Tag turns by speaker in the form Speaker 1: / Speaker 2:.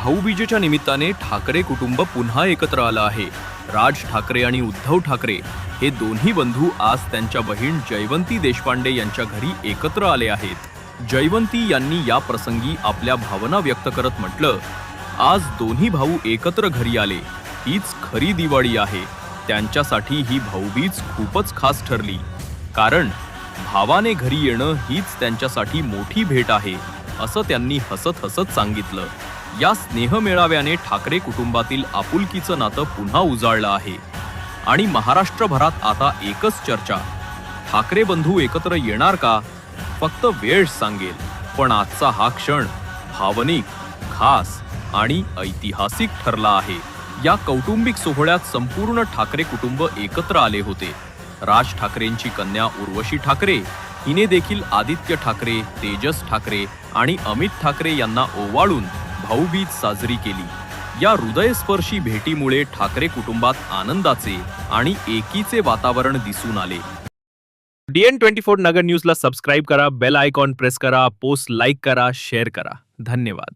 Speaker 1: भाऊबीजेच्या निमित्ताने ठाकरे कुटुंब पुन्हा एकत्र आलं आहे. राज ठाकरे आणि उद्धव ठाकरे हे दोन्ही बंधू आज त्यांच्या बहीण जयवंती देशपांडे यांच्या घरी एकत्र आले आहेत. जयवंती यांनी या प्रसंगी आपल्या भावना व्यक्त करत म्हटलं आज दोन्ही भाऊ एकत्र घरी आले. हीच खरी दिवाळी आहे. त्यांच्यासाठी ही भाऊबीज खूपच खास ठरली. कारण भावाने घरी येणं हीच त्यांच्यासाठी मोठी भेट आहे असं त्यांनी हसत हसत सांगितलं. या स्नेहमेळाव्याने ठाकरे कुटुंबातील आपुलकीचं नातं पुन्हा उजाळलं आहे. आणि महाराष्ट्रभरात आता एकच चर्चा. ठाकरे बंधू एकत्र येणार का? फक्त वेळ सांगेल. पण आजचा हा क्षण भावनिक खास आणि ऐतिहासिक ठरला आहे. या कौटुंबिक सोहळ्यात संपूर्ण ठाकरे कुटुंब एकत्र आले होते. राज ठाकरेंची कन्या उर्वशी ठाकरे हिने देखील आदित्य ठाकरे तेजस ठाकरे आणि अमित ठाकरे यांना ओवाळून भाऊबीज साजरी केली. या हृदयस्पर्शी भेटीमुळे ठाकरे कुटुंबात आनंदाचे आणि एकीचे वातावरण दिसून आले. डीएन ट्वेंटी फोर नगर न्यूजला सबस्क्राईब करा बेल आयकॉन प्रेस करा पोस्ट लाईक करा शेअर करा. धन्यवाद.